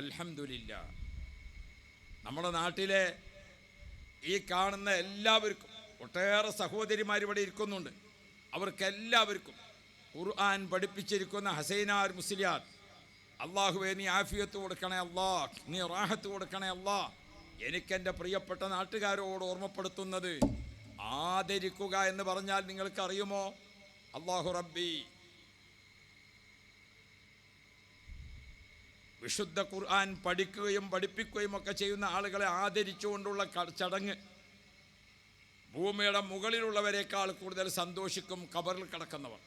അൽഹംദുലില്ല. നമ്മുടെ നാട്ടിലെ ഈ കാണുന്ന എല്ലാവർക്കും ഒട്ടേറെ സഹോദരിമാർ ഇവിടെ ഇരിക്കുന്നുണ്ട്. അവർക്കെല്ലാവർക്കും ഖുർആൻ പഠിപ്പിച്ചിരിക്കുന്ന ഹസൈനാർ മുസ്ലിയാർ അള്ളാഹുവെ നീ ആഫിയത്ത് കൊടുക്കണേ അള്ളാ നീ റാഹത്ത് കൊടുക്കണേ അല്ലാ എനിക്കെന്റെ പ്രിയപ്പെട്ട നാട്ടുകാരോട് ഓർമ്മപ്പെടുത്തുന്നത് ആദരിക്കുക എന്ന് പറഞ്ഞാൽ നിങ്ങൾക്ക് അറിയുമോ അള്ളാഹു റബ്ബി വിശുദ്ധ ഖുർആൻ പഠിക്കുകയും പഠിപ്പിക്കുകയും ഒക്കെ ചെയ്യുന്ന ആളുകളെ ആദരിച്ചുകൊണ്ടുള്ള ചടങ്ങ്. ഭൂമിയുടെ മുകളിലുള്ളവരെക്കാൾ കൂടുതൽ സന്തോഷിക്കും കബറിൽ കിടക്കുന്നവർ.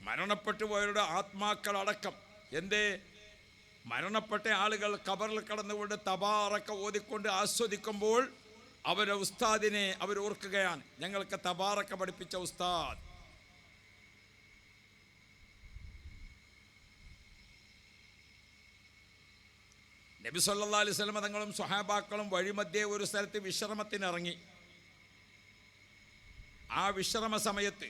മരണപ്പെട്ടു പോയവരുടെ ആത്മാക്കളടക്കം എന്തേ? മരണപ്പെട്ട ആളുകൾ കബറിൽ കടന്നുകൊണ്ട് തബാറക്ക ഓതിക്കൊണ്ട് ആസ്വദിക്കുമ്പോൾ അവരുടെ ഉസ്താദിനെ അവർ ഓർക്കുകയാണ്. ഞങ്ങൾക്ക് തബാറക്ക പഠിപ്പിച്ച ഉസ്താദ്. നബി സല്ലാ അലൈഹി സ്വലമ തങ്ങളും സ്വഹാബാക്കളും വഴിമധ്യേ ഒരു സ്ഥലത്ത് വിശ്രമത്തിനിറങ്ങി. ആ വിശ്രമ സമയത്ത്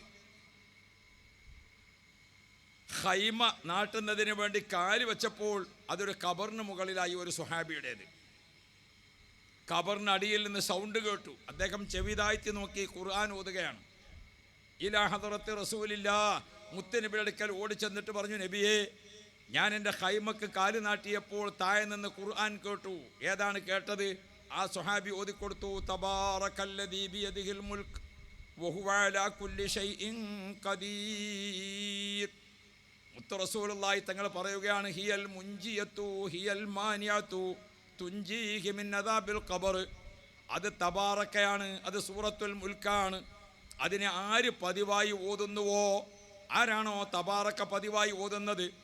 ഹൈമ നാട്ടുന്നതിന് വേണ്ടി കാൽ വെച്ചപ്പോൾ അതൊരു കബറിന് മുകളിലായി ഒരു സുഹാബിയുടേത് കബറിനടിയിൽ നിന്ന് സൗണ്ട് കേട്ടു. അദ്ദേഹം ചെവിതായിത്തി നോക്കി ഖുർആൻ ഓതുകയാണ്. ഇലാ ഹദറത്ത് റസൂലില്ല മുത്തനബിയുടെ അടുക്കൽ ഓടിച്ചെന്നിട്ട് പറഞ്ഞു നബിയെ ഞാൻ എന്റെ ഹൈമക്ക് കാൽ നാട്ടിയപ്പോൾ താഴെ നിന്ന് ഖുർആൻ കേട്ടു. ഏതാണ് കേട്ടത്? ആ സുഹാബി ഓതിക്കൊടുത്തു തബാറക്കല്ലദീ ബിയദിഹിൽ മുൽക്ക് മുത്തറസൂലായി തങ്ങൾ പറയുകയാണ് ഹിയൽ മുഞ്ചിയത്തു ഹിയൽ മാനിയത്തു തുഞ്ചി അദാബിൽ ഖബർ. അത് തബാറക്കയാണ് അത് സൂറത്തുൽ മുൽക്കാണ്. അതിനെ ആര് പതിവായി ഓതുന്നുവോ? ആരാണോ തബാറക്ക പതിവായി ഓതുന്നത്?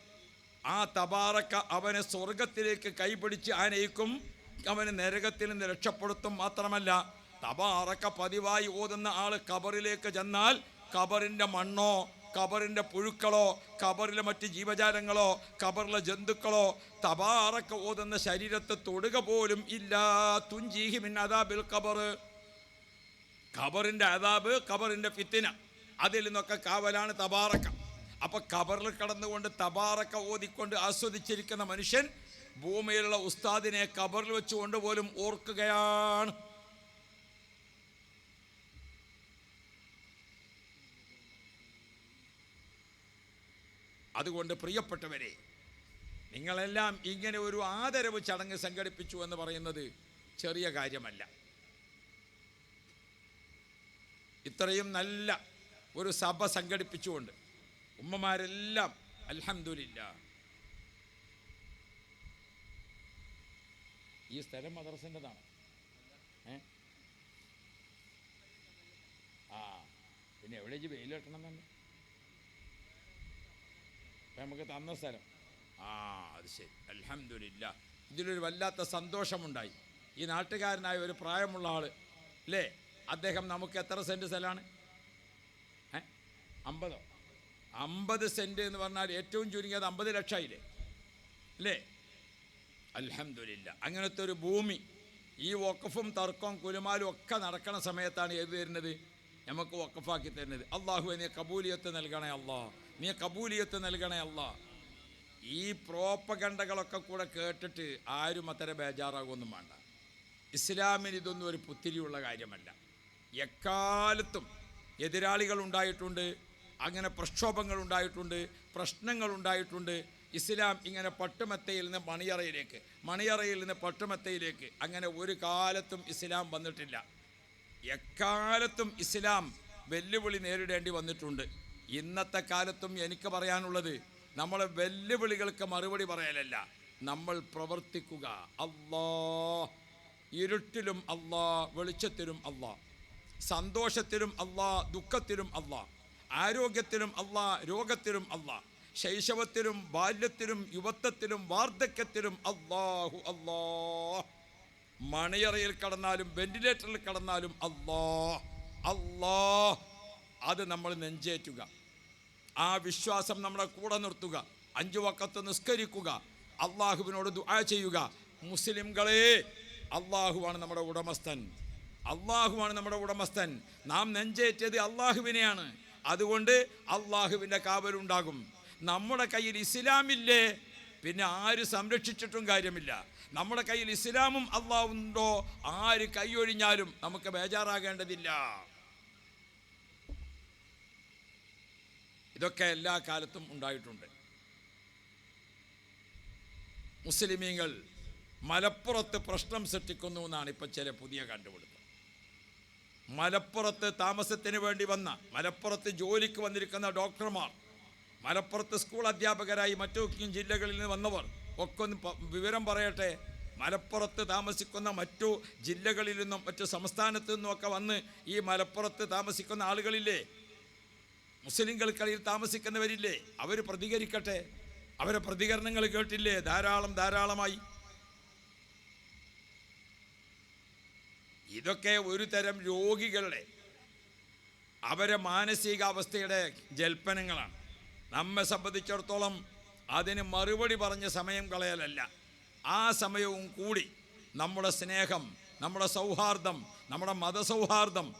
ആ തബാറക്ക അവനെ സ്വർഗത്തിലേക്ക് കൈപിടിച്ച് ആനയിക്കും അവന് നരകത്തിൽ നിന്ന് രക്ഷപ്പെടുത്തും മാത്രമല്ല തബാറക്ക പതിവായി ഓതുന്ന ആൾ കബറിലേക്ക് ചെന്നാൽ കബറിന്റെ മണ്ണോ കബറിന്റെ പുഴുക്കളോ കബറിലെ മറ്റ് ജീവജാലങ്ങളോ കബറിലെ ജന്തുക്കളോ തബാറക്ക ഓതുന്ന ശരീരത്തെ തൊടുക പോലും ഇല്ല. തുഞ്ചീഹി മിൻ അദാബിൽ കബർ കബറിന്റെ അതാബ് കബറിന്റെ ഫിത്തിന. അതിൽ നിന്നൊക്കെ കാവലാണ് തബാറക്ക. അപ്പൊ കബറിൽ കടന്നുകൊണ്ട് തബാറൊക്കെ ഓതിക്കൊണ്ട് ആസ്വദിച്ചിരിക്കുന്ന മനുഷ്യൻ ഭൂമിയിലുള്ള ഉസ്താദിനെ കബറിൽ വെച്ചുകൊണ്ട് പോലും ഓർക്കുകയാണ്. അതുകൊണ്ട് പ്രിയപ്പെട്ടവരെ നിങ്ങളെല്ലാം ഇങ്ങനെ ഒരു ആദരവ് ചടങ്ങ് സംഘടിപ്പിച്ചു എന്ന് പറയുന്നത് ചെറിയ കാര്യമല്ല. ഇത്രയും നല്ല ഒരു സഭ സംഘടിപ്പിച്ചുകൊണ്ട് ഉമ്മമാരെല്ലാം അലഹമില്ല ഈ സ്ഥലം മദർസിന്റെതാണ് ആ പിന്നെ എവിടേക്ക് വെയിൽ കെട്ടണം തന്നെ? നമുക്ക് തന്ന സ്ഥലം. ആ അത് ശരി. അലഹമില്ല ഇതിലൊരു വല്ലാത്ത സന്തോഷമുണ്ടായി. ഈ നാട്ടുകാരനായ ഒരു പ്രായമുള്ള ആൾ അല്ലേ അദ്ദേഹം നമുക്ക് എത്ര സെന്റ് സ്ഥലമാണ്? അമ്പതോ? അമ്പത് സെന്റ് എന്ന് പറഞ്ഞാൽ ഏറ്റവും ചുരുങ്ങിയത് അമ്പത് ലക്ഷമായില്ലേ? അല്ലേ? അലഹമില്ല അങ്ങനത്തെ ഒരു ഭൂമി ഈ വക്കഫും തർക്കവും കുലുമാലും ഒക്കെ നടക്കണ സമയത്താണ് ഏത് തരുന്നത് നമുക്ക് വക്കഫാക്കി തരുന്നത്. അള്ളാഹു നീ കബൂലിയത്ത് നൽകണേ അള്ളാ. നീ കബൂലിയത്ത് നൽകണേ അള്ളാ. ഈ പ്രോപ്പഗണ്ടകളൊക്കെ കൂടെ കേട്ടിട്ട് ആരും അത്ര ബേജാറാകുമൊന്നും വേണ്ട. ഇസ്ലാമിന് ഇതൊന്നും ഒരു പുത്തിരിയുള്ള കാര്യമല്ല. എക്കാലത്തും എതിരാളികൾ ഉണ്ടായിട്ടുണ്ട്. അങ്ങനെ പ്രക്ഷോഭങ്ങൾ ഉണ്ടായിട്ടുണ്ട് പ്രശ്നങ്ങൾ ഉണ്ടായിട്ടുണ്ട് ഇസ്ലാം ഇങ്ങനെ പട്ടുമെത്തയിൽ നിന്ന് മണിയറയിലേക്ക് മണിയറയിൽ നിന്ന് പട്ടുമെത്തയിലേക്ക് അങ്ങനെ ഒരു കാലത്തും ഇസ്ലാം വന്നിട്ടില്ല. എക്കാലത്തും ഇസ്ലാം വെല്ലുവിളി നേരിടേണ്ടി വന്നിട്ടുണ്ട്. ഇന്നത്തെ കാലത്തും എനിക്ക് പറയാനുള്ളത് നമ്മളെ വെല്ലുവിളികൾക്ക് മറുപടി പറയലല്ല നമ്മൾ പ്രവർത്തിക്കുക. അള്ളാ ഇരുട്ടിലും അള്ളാ വെളിച്ചത്തിലും അള്ളാ സന്തോഷത്തിലും അള്ളാ ദുഃഖത്തിലും അല്ലാ ആരോഗ്യത്തിലും അല്ല രോഗത്തിലും അല്ല. ശൈശവത്തിലും ബാല്യത്തിലും യുവത്വത്തിലും വാർദ്ധക്യത്തിലും അള്ളാഹു അല്ലാ. മണിയറയിൽ കടന്നാലും വെന്റിലേറ്ററിൽ കടന്നാലും അല്ലാ അല്ലാ. അത് നമ്മൾ നെഞ്ചേറ്റുക. ആ വിശ്വാസം നമ്മളെ കൂടെ നിർത്തുക. അഞ്ചു വക്കത്ത് നിസ്കരിക്കുക. അള്ളാഹുവിനോട് ദുആ ചെയ്യുക. മുസ്ലിംകളെ അള്ളാഹുവാണ് നമ്മുടെ ഉടമസ്ഥൻ. അള്ളാഹുവാണ് നമ്മുടെ ഉടമസ്ഥൻ. നാം നെഞ്ചേറ്റിയത് അള്ളാഹുവിനെയാണ്. അതുകൊണ്ട് അള്ളാഹുവിന്റെ കാവലുണ്ടാകും. നമ്മുടെ കയ്യിൽ ഇസ്ലാമില്ലേ? പിന്നെ ആര് സംരക്ഷിച്ചിട്ടും കാര്യമില്ല. നമ്മുടെ കയ്യിൽ ഇസ്ലാമും അള്ളാഹുണ്ടോ ആര് കൈയൊഴിഞ്ഞാലും നമുക്ക് ബേജാറാകേണ്ടതില്ല. ഇതൊക്കെ എല്ലാ കാലത്തും ഉണ്ടായിട്ടുണ്ട്. മുസ്ലിമീങ്ങൾ മലപ്പുറത്ത് പ്രശ്നം സൃഷ്ടിക്കുന്നു എന്നാണ് ഇപ്പം ചില പുതിയ കണ്ടുപിടുത്തം. മലപ്പുറത്ത് താമസത്തിന് വേണ്ടി വന്ന മലപ്പുറത്ത് ജോലിക്ക് വന്നിരിക്കുന്ന ഡോക്ടർമാർ മലപ്പുറത്ത് സ്കൂൾ അധ്യാപകരായി മറ്റു ജില്ലകളിൽ നിന്ന് വന്നവർ ഒക്കെ ഒന്ന് വിവരം പറയട്ടെ. മലപ്പുറത്ത് താമസിക്കുന്ന മറ്റു ജില്ലകളിൽ നിന്നും മറ്റു സംസ്ഥാനത്തു നിന്നുമൊക്കെ വന്ന് ഈ മലപ്പുറത്ത് താമസിക്കുന്ന ആളുകളില്ലേ? മുസ്ലിങ്ങൾക്കിടയിൽ താമസിക്കുന്നവരില്ലേ? അവർ പ്രതികരിക്കട്ടെ. അവരെ പ്രതികരണങ്ങൾ കേട്ടില്ലേ? ധാരാളം ധാരാളമായി. ഇതൊക്കെ ഒരു തരം രോഗികളുടെ അവരെ മാനസികാവസ്ഥയുടെ ജൽപ്പനങ്ങളാണ്. നമ്മെ സംബന്ധിച്ചിടത്തോളം അതിന് മറുപടി പറഞ്ഞ സമയം കളയലല്ല. ആ സമയവും കൂടി നമ്മുടെ സ്നേഹം നമ്മുടെ സൗഹാർദ്ദം നമ്മുടെ മതസൗഹാർദ്ദം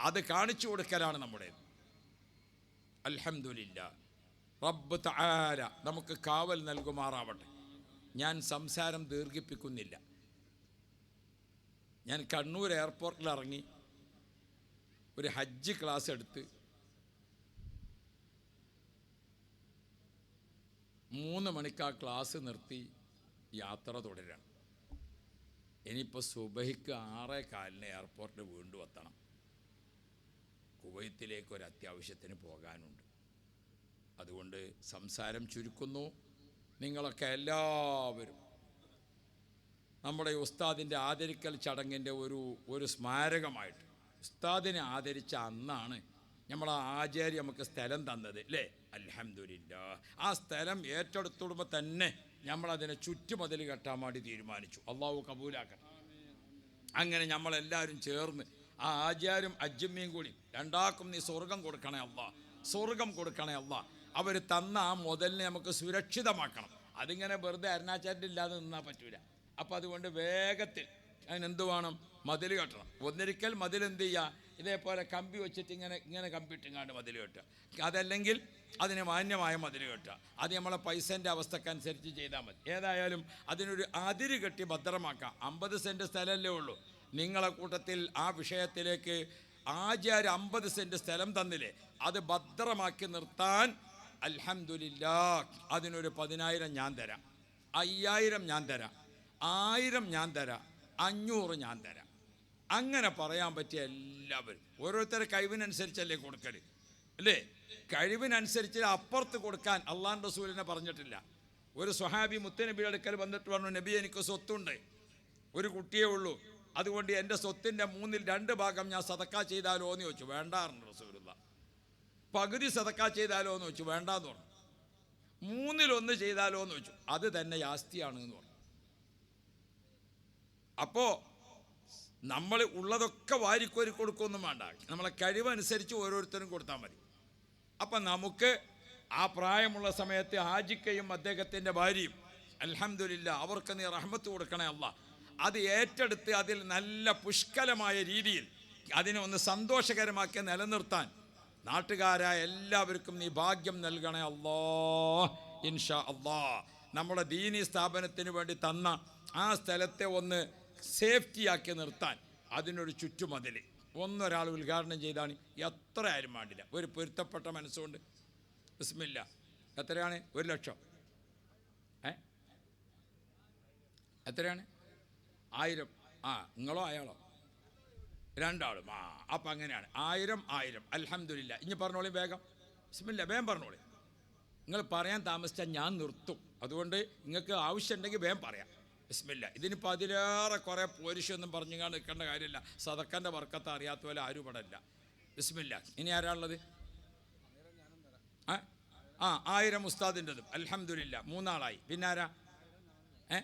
അത് കാണിച്ചു കൊടുക്കലാണ് നമ്മുടെ അലഹമില്ല റബ്ബ് താര നമുക്ക് കാവൽ നൽകുമാറാവട്ടെ. ഞാൻ സംസാരം ദീർഘിപ്പിക്കുന്നില്ല. ഞാൻ കണ്ണൂർ എയർപോർട്ടിൽ ഇറങ്ങി ഒരു ഹജ്ജ് ക്ലാസ് എടുത്ത് മൂന്ന് മണിക്ക് ആ ക്ലാസ് നിർത്തി യാത്ര തുടരാണ്. ഇനിയിപ്പോൾ സുബഹിക്ക് ആറേ കാലിന് എയർപോർട്ടിൽ വീണ്ടും എത്തണം. കുവൈത്തിലേക്ക് ഒരു അത്യാവശ്യത്തിന് പോകാനുണ്ട്. അതുകൊണ്ട് സംസാരം ചുരുക്കുന്നു. നിങ്ങളൊക്കെ എല്ലാവരും നമ്മുടെ ഉസ്താദിന്റെ ആദരിക്കൽ ചടങ്ങിന്റെ ഒരു ഒരു സ്മാരകമായിട്ട്. ഉസ്താദിനെ ആദരിച്ച അന്നാണ് നമ്മളെ ആചാര്യ നമുക്ക് സ്ഥലം തന്നത് അല്ലേ? അലഹമില്ല ആ സ്ഥലം ഏറ്റെടുത്തുടുമ്പോൾ തന്നെ നമ്മളതിനെ ചുറ്റുമതിൽ കെട്ടാൻ വേണ്ടി തീരുമാനിച്ചു. അള്ളാഹു കബൂലാക്കണം അങ്ങനെ നമ്മളെല്ലാവരും ചേർന്ന് ആ ആചാരും അജ്ജമ്മയും കൂടി രണ്ടാക്കും നീ സ്വർഗം കൊടുക്കണേ അല്ല സ്വർഗം കൊടുക്കണേ അല്ല അവർ തന്ന ആ മുതലിനെ നമുക്ക് സുരക്ഷിതമാക്കണം. അതിങ്ങനെ വെറുതെ അരുണാചാര്യൻ ഇല്ലാതെ നിന്നാൽ പറ്റൂല. അപ്പം അതുകൊണ്ട് വേഗത്തിൽ അതിനെന്ത് വേണം? മതിൽ കെട്ടണം. ഒന്നിരിക്കൽ മതിൽ എന്ത് ചെയ്യുക ഇതേപോലെ കമ്പി വെച്ചിട്ട് ഇങ്ങനെ ഇങ്ങനെ കമ്പി ഇട്ടിങ്ങാണ്ട് മതിൽ കെട്ടുക. അതല്ലെങ്കിൽ അതിന് മാന്യമായ മതിൽ കെട്ടുക. അത് നമ്മളെ പൈസന്റെ അവസ്ഥക്കനുസരിച്ച് ചെയ്താൽ മതി. ഏതായാലും അതിനൊരു അതിര് കെട്ടി ഭദ്രമാക്കാം. അമ്പത് സെന്റ് സ്ഥലമല്ലേ ഉള്ളൂ. നിങ്ങളെ കൂട്ടത്തിൽ ആ വിഷയത്തിലേക്ക് ആചാര്യ അമ്പത് സെന്റ് സ്ഥലം തന്നില്ലേ അത് ഭദ്രമാക്കി നിർത്താൻ അൽഹംദുലില്ലാ അതിനൊരു പതിനായിരം ഞാൻ തരാം. അയ്യായിരം ഞാൻ തരാം. ആയിരം ഞാൻ തരാം അഞ്ഞൂറ് ഞാൻ തരാം. അങ്ങനെ പറയാൻ പറ്റിയ എല്ലാവരും. ഓരോരുത്തരുടെ കഴിവിനനുസരിച്ചല്ലേ കൊടുക്കൽ അല്ലേ? കഴിവിനനുസരിച്ച് അപ്പുറത്ത് കൊടുക്കാൻ അള്ളാൻ റസൂലിനെ പറഞ്ഞിട്ടില്ല. ഒരു സ്വഹാബി മുത്തനബിയുടെ അടുക്കൽ വന്നിട്ട് പറഞ്ഞു നബി എനിക്ക് സ്വത്തുണ്ട്. ഒരു കുട്ടിയേ ഉള്ളൂ. അതുകൊണ്ട് എന്റെ സ്വത്തിന്റെ മൂന്നിൽ രണ്ട് ഭാഗം ഞാൻ സതക്ക ചെയ്താലോ എന്ന് ചോദിച്ചു. വേണ്ടാറുണ്ട് റസൂലുള്ള. പകുതി സതക്ക ചെയ്താലോ എന്ന് ചോദിച്ചു. വേണ്ടാന്ന് പറഞ്ഞു. മൂന്നിലൊന്ന് ചെയ്താലോ എന്ന് ചോദിച്ചു. അത് തന്നെ ജാസ്തിയാണ് എന്ന് പറഞ്ഞു. അപ്പോൾ നമ്മൾ ഉള്ളതൊക്കെ വാരിക്കോരി കൊടുക്കൊന്നും വേണ്ട. നമ്മളെ കഴിവനുസരിച്ച് ഓരോരുത്തരും കൊടുത്താൽ മതി. അപ്പം നമുക്ക് ആ പ്രായമുള്ള സമയത്ത് ഹാജിക്കയും അദ്ദേഹത്തിന്റെ ഭാര്യയും അലഹമില്ല അവർക്ക് നീ റഹ്മത്ത് കൊടുക്കണേ അല്ല. അത് ഏറ്റെടുത്ത് അതിൽ നല്ല പുഷ്കലമായ രീതിയിൽ അതിനെ ഒന്ന് സന്തോഷകരമാക്കി നിലനിർത്താൻ നാട്ടുകാരായ എല്ലാവർക്കും നീ ഭാഗ്യം നൽകണേ അല്ലോ ഇൻഷാ അള്ളാ നമ്മുടെ ദീനി സ്ഥാപനത്തിന് വേണ്ടി തന്ന ആ സ്ഥലത്തെ ഒന്ന് സേഫ്റ്റിയാക്കി നിർത്താൻ അതിനൊരു ചുറ്റുമതിൽ. ഒന്നൊരാൾ ഉദ്ഘാടനം ചെയ്താണ്. എത്ര ആരും വേണ്ടില്ല ഒരു പൊരുത്തപ്പെട്ട മനസ്സുകൊണ്ട്. വിസ്മില്ല എത്രയാണ്? ഒരു ലക്ഷം. ഏ? എത്രയാണ്? ആയിരം. ആ നിങ്ങളോ അയാളോ? രണ്ടാളും ആ അപ്പം അങ്ങനെയാണ്. ആയിരം ആയിരം. അലഹമില്ല ഇനി പറഞ്ഞോളി വേഗം. വിസ്മില്ല വേഗം പറഞ്ഞോളി. നിങ്ങൾ പറയാൻ താമസിച്ചാൽ ഞാൻ നിർത്തും. അതുകൊണ്ട് നിങ്ങൾക്ക് ആവശ്യമുണ്ടെങ്കിൽ വേഗം പറയാം. ബിസ്മില്ല. ഇതിനിപ്പോൾ അതിലേറെ കുറേ പോരിശൊന്നും കാണാൻ നിൽക്കേണ്ട കാര്യമില്ല. സദക്കന്റെ വർക്കത്ത് അറിയാത്ത പോലെ ആരും ഇവിടെ ഇല്ല. ബിസ്മില്ല. ഇനി ആരാളുള്ളത് ആ ആയിരം ഉസ്താദിന്റെതും. അൽഹംദുലില്ല. മൂന്നാളായി. പിന്നെ ആരാ? ഏ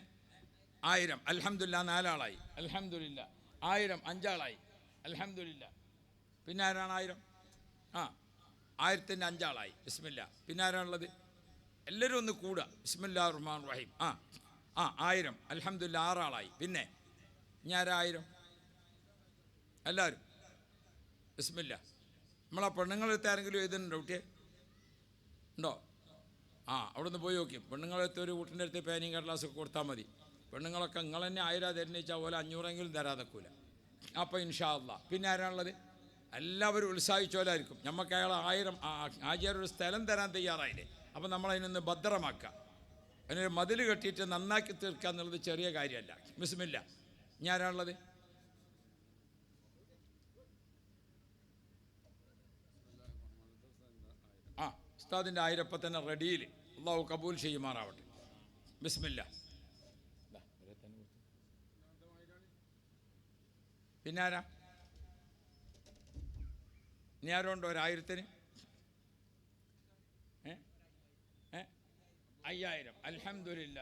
ആയിരം. അൽഹംദുലില്ല നാലാളായി. അൽഹംദുലില്ല. ആയിരം അഞ്ചാളായി. അൽഹംദുലില്ല. പിന്നെ ആരാണ് ആയിരം? ആ ആയിരത്തിന്റെ അഞ്ചാളായി. ബിസ്മില്ല. പിന്നെ ആരാണുള്ളത് എല്ലാവരും ഒന്ന് കൂടുക. ബിസ്മില്ലാ റഹ്മാൻ റഹീം. ആ. ആ ആയിരം. അലഹമില്ല ആറാളായി. പിന്നെ ഞാരായിരം എല്ലാവരും. ബിസ്മില്ല. നമ്മളാ പെണ്ണുങ്ങളെടുത്ത് ആരെങ്കിലും എഴുതുന്നുണ്ടോ കുട്ടിയെ? ഉണ്ടോ? ആ അവിടെ നിന്ന് പോയി നോക്കി. പെണ്ണുങ്ങളെടുത്ത് ഒരു കൂട്ടിന്റെ അടുത്ത് പേനയും കടലാസൊക്കെ കൊടുത്താൽ മതി. പെണ്ണുങ്ങളൊക്കെ നിങ്ങൾ തന്നെ ആയിരം തരുന്നിച്ചാൽ പോലെ അഞ്ഞൂറെങ്കിലും തരാതെക്കൂല അപ്പോൾ ഇൻഷാ അല്ലാ പിന്നെ ആരാണുള്ളത്? എല്ലാവരും ഉത്സാഹിച്ചോലായിരിക്കും നമുക്ക് അയാൾ ആയിരം ആചാര്യ ഒരു സ്ഥലം തരാൻ തയ്യാറായില്ലേ? അപ്പോൾ നമ്മളതിനൊന്ന് ഭദ്രമാക്കുക അതിനൊരു മതിൽ കെട്ടിയിട്ട് നന്നാക്കി തീർക്കുക എന്നുള്ളത് ചെറിയ കാര്യമല്ല. മിസ്മില്ല ഇനി ആരാണുള്ളത്? ആ ഉസ്താദിന്റെ ആയിരപ്പം തന്നെ റെഡിയിൽ. അള്ളാഹു കബൂൽ ചെയ്യുമാറാവട്ടെ. ബിസ്മില്ല. പിന്നാരാ ഇനി ആരുണ്ടോ ഒരായിരത്തിന് ഏ ഏ അയ്യായിരം. അലഹമില്ല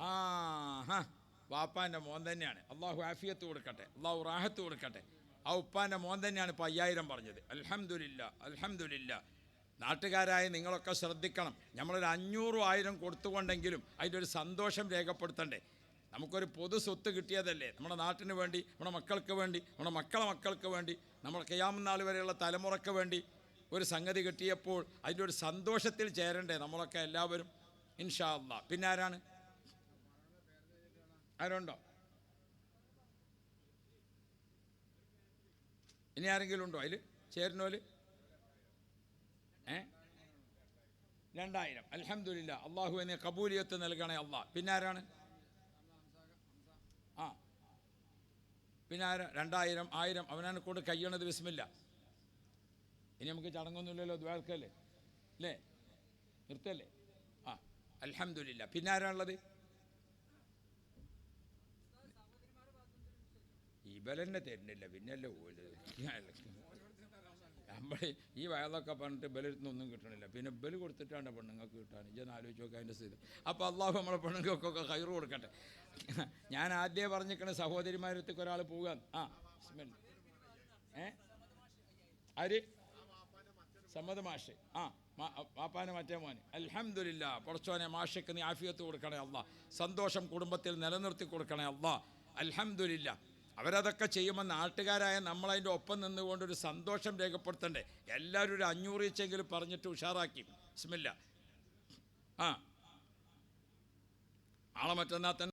ആ വാപ്പാന്റെ മോൻ തന്നെയാണ്. അള്ളാഹു ആഫിയത്ത് കൊടുക്കട്ടെ. അള്ളാഹു റാഹത്ത് കൊടുക്കട്ടെ. ആ ഉപ്പാന്റെ മോൻ തന്നെയാണ് ഇപ്പോൾ അയ്യായിരം പറഞ്ഞത്. അലഹമില്ല അലഹമില്ല നാട്ടുകാരായ നിങ്ങളൊക്കെ ശ്രദ്ധിക്കണം. നമ്മളൊരു അഞ്ഞൂറും ആയിരം കൊടുത്തുകൊണ്ടെങ്കിലും അതിന്റെ ഒരു സന്തോഷം രേഖപ്പെടുത്തണ്ടേ. നമുക്കൊരു പൊതു സ്വത്ത് കിട്ടിയതല്ലേ. നമ്മുടെ നാട്ടിന് വേണ്ടി നമ്മുടെ മക്കൾക്ക് വേണ്ടി നമ്മുടെ മക്കളെ മക്കൾക്ക് വേണ്ടി നമ്മൾ കയ്യാമനാൾ വരെയുള്ള തലമുറയ്ക്ക് വേണ്ടി ഒരു സംഗതി കിട്ടിയപ്പോൾ അതിന്റെ ഒരു സന്തോഷത്തിൽ ചേരണ്ടേ നമ്മളൊക്കെ എല്ലാവരും? ഇൻഷാ അല്ല പിന്നെ ആരാണ്? ആരുണ്ടോ? ഇനി ആരെങ്കിലും ഉണ്ടോ? അതിൽ ചേരുന്നോൽ ഏ? രണ്ടായിരം. അലഹമില്ല അള്ളാഹു എന്നെ കബൂലിയത്ത് നൽകണേ അള്ളാ. പിന്നെ ആരാണ്? ആ. പിന്നെ ആരാ? രണ്ടായിരം ആയിരം. അവനാണ് കൊണ്ട് കയ്യണത് വിസ്മില്ല ഇനി നമുക്ക് ചടങ്ങൊന്നുമില്ലല്ലോ ദ്വാർക്കല്ലേ അല്ലേ? നിർത്തല്ലേ? ആ അലഹമില്ല പിന്നെ ആരാണുള്ളത് ഇബലെന്നെ തരുന്നില്ല. പിന്നല്ലേ നമ്മൾ ഈ വയലൊക്കെ പറഞ്ഞിട്ട് ബലെടുത്തുനിന്ന് ഒന്നും കിട്ടണില്ല. പിന്നെ ബൽ കൊടുത്തിട്ടാണ് പെണ്ണുങ്ങൾക്ക് കിട്ടാൻ. ഇജൊന്ന് ആലോചിച്ച് നോക്കുക അതിന്റെ സ്ഥിതി. അപ്പോൾ അള്ളാഹു നമ്മളെ പെണ്ണുങ്ങൾക്കൊക്കെ കയറ് കൊടുക്കട്ടെ. ഞാൻ ആദ്യമേ പറഞ്ഞിരിക്കണ സഹോദരിമാരത്തേക്ക് ഒരാൾ പോകാൻ ആ. ഏ? ആര്? സമ്മത മാഷ്. ആ പാപ്പാനെ മറ്റേ മോനെ. അലഹമില്ല പുറച്ചോനെ മാഷയ്ക്ക് നീ ആഫിയത്ത് കൊടുക്കണേ അല്ല. സന്തോഷം കുടുംബത്തിൽ നിലനിർത്തി കൊടുക്കണേ അല്ല. അലഹമില്ല അവരതൊക്കെ ചെയ്യുമ്പോൾ നാട്ടുകാരായ നമ്മളതിന്റെ ഒപ്പം നിന്നുകൊണ്ട് ഒരു സന്തോഷം രേഖപ്പെടുത്തണ്ടേ? എല്ലാവരും ഒരു അഞ്ഞൂറ് വെച്ചെങ്കിലും പറഞ്ഞിട്ട് ഉഷാറാക്കി. ബിസ്മില്ല. ആ. ആളെ മറ്റന്നാൾ തന്നെ